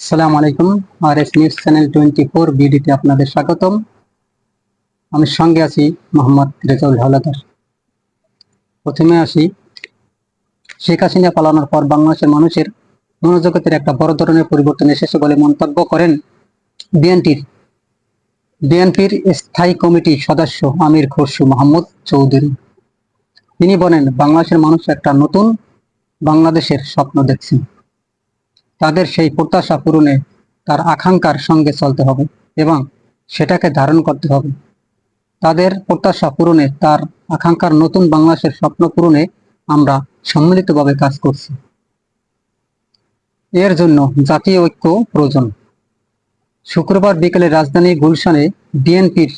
সালাম আলাইকুম R S news channel twenty four বিডিতে আপনাদের স্বাগতম। আমি সঙ্গে আছি মোহাম্মদ রেজাউল হাওলাদার। প্রথমে আসি, শেখ হাসিনা পালানোর পর বাংলাদেশের মানুষের মনোজগতের একটা বড় ধরনের পরিবর্তন এসেছে বলে মন্তব্য করেন বিএনপির। বিএনপির স্থায়ী কমিটি সদস্য আমির খসরু মোহাম্মদ চৌধুরী। তিনি বলেন, বাংলাদেশের মানুষ একটা নতুন বাংলাদেশের স্বপ্ন দেখছেন তাদের সেই প্রত্যাশা পূরণে তার আকাঙ্ক্ষার সঙ্গে চলতে হবে এবং সেটাকে ধারণ করতে হবে। তাদের প্রত্যাশা পূরণে তার আকাঙ্ক্ষার নতুন বাংলাদেশের স্বপ্ন পূরণে আমরা সম্মিলিতভাবে কাজ করছি। এর জন্য জাতীয় ঐক্য প্রয়োজন। শুক্রবার বিকেলে রাজধানী গুলশানে বিএনপির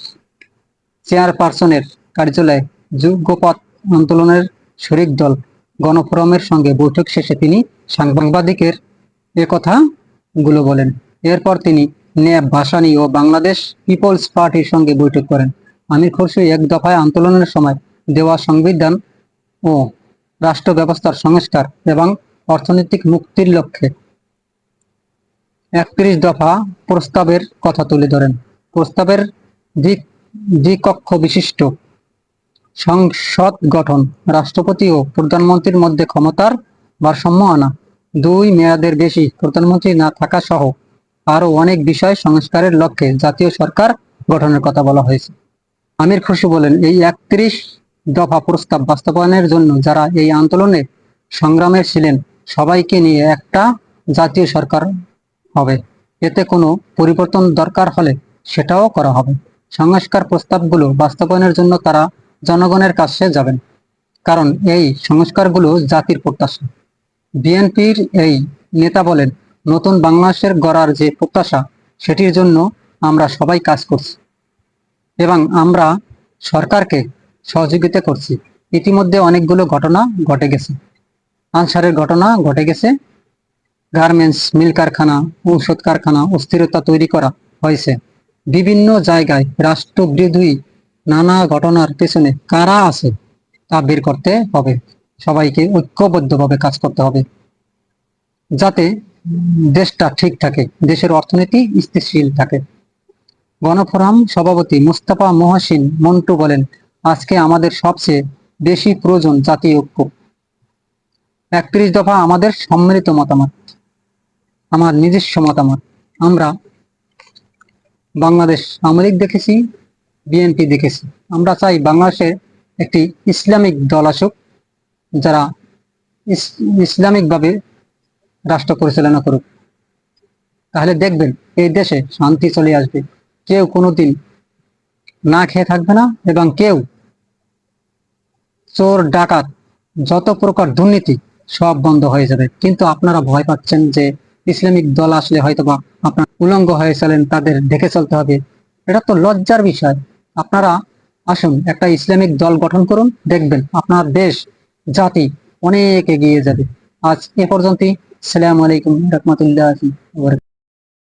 চেয়ারপারসনের কার্যালয়ে যুগপথ আন্দোলনের শরিক দল গণফোরামের সঙ্গে বৈঠক শেষে তিনি সাংবাদিকের এ কথাগুলো বলেন। এরপর তিনি ন্যাব ভাসানী ও বাংলাদেশ পিপলস পার্টির সঙ্গে বৈঠক করেন। আমির খসরু এক দফায় আন্দোলনের সময় দেওয়া সংবিধান ও রাষ্ট্র ব্যবস্থার সংস্কার এবং অর্থনৈতিক মুক্তির লক্ষ্যে একত্রিশ দফা প্রস্তাবের কথা তুলে ধরেন। প্রস্তাবের দ্বি দ্বিকক্ষ বিশিষ্ট সংসদ গঠন, রাষ্ট্রপতি ও প্রধানমন্ত্রীর মধ্যে ক্ষমতার ভারসাম্য আনা দুই মেয়াদের বেশি প্রধানমন্ত্রী না থাকা সহ আরও অনেক বিষয় সংস্কারের লক্ষ্যে জাতীয় সরকার গঠনের কথা বলা হয়েছে। আমির খুশি বলেন, এই একত্রিশ দফা প্রস্তাব বাস্তবায়নের জন্য যারা এই আন্দোলনে সংগ্রামে ছিলেন, সবাইকে নিয়ে একটা জাতীয় সরকার হবে। এতে কোনো পরিবর্তন দরকার হলে সেটাও করা হবে। সংস্কার প্রস্তাবগুলো বাস্তবায়নের জন্য তারা জনগণের কাছে যাবেন, কারণ এই সংস্কারগুলো জাতির প্রত্যাশা। বিএনপির এই নেতা বলেন, নতুন বাংলাদেশের গড়ার যে প্রত্যাশা, সেটির জন্য আমরা সবাই কাজ করছি এবং আমরা সরকারকে সহযোগিতা করছি। ইতিমধ্যে অনেকগুলো ঘটনা ঘটে গেছে। আনসারের ঘটনা ঘটে গেছে। গার্মেন্টস, মিল কারখানা, ঔষধ কারখানা, অস্থিরতা তৈরি করা হয়েছে। বিভিন্ন জায়গায় রাষ্ট্রবিরোধী নানা ঘটনার পেছনে কারা আছে তা বের করতে হবে। সবাইকে ঐক্যবদ্ধভাবে কাজ করতে হবে। যাতে দেশটা ঠিক থাকে, দেশের অর্থনীতি স্থিতিশীল থাকে। গণফোরাম সভাপতি মুস্তাফা মহাসিন মন্টু বলেন, আজকে আমাদের সবচেয়ে বেশি প্রয়োজন জাতীয় ঐক্য। একত্রিশ দফা আমাদের সম্মিলিত মতামত, আমার নিজস্ব মতামত। আমরা বাংলাদেশ আওয়ামী দেখেছি, বিএনপি দেখেছি। আমরা চাই বাংলাদেশে একটি ইসলামিক দল আসুক যারা ইসলামিকভাবে রাষ্ট্র পরিচালনা করুক। তাহলে দেখবেন, এই দেশে শান্তি চলে আসবে। কেউ কোনোদিন না খেয়ে থাকবে না এবং কেউ চোর, ডাকাত, যত প্রকার দুর্নীতি, সব বন্ধ হয়ে যাবে। কিন্তু আপনারা ভয় পাচ্ছেন যে ইসলামিক দল আসলে হয়তো বা আপনার উলঙ্গ হয়ে চলেন, তাদের দেখে চলতে হবে। এটা তো লজ্জার বিষয়। আপনারা আসুন, একটা ইসলামিক দল গঠন করুন, দেখবেন আপনার দেশ জাতি অনেক এগিয়ে যাবে। আজ এ পর্যন্তই। সালাম আলাইকুম রহমতুল্লাহ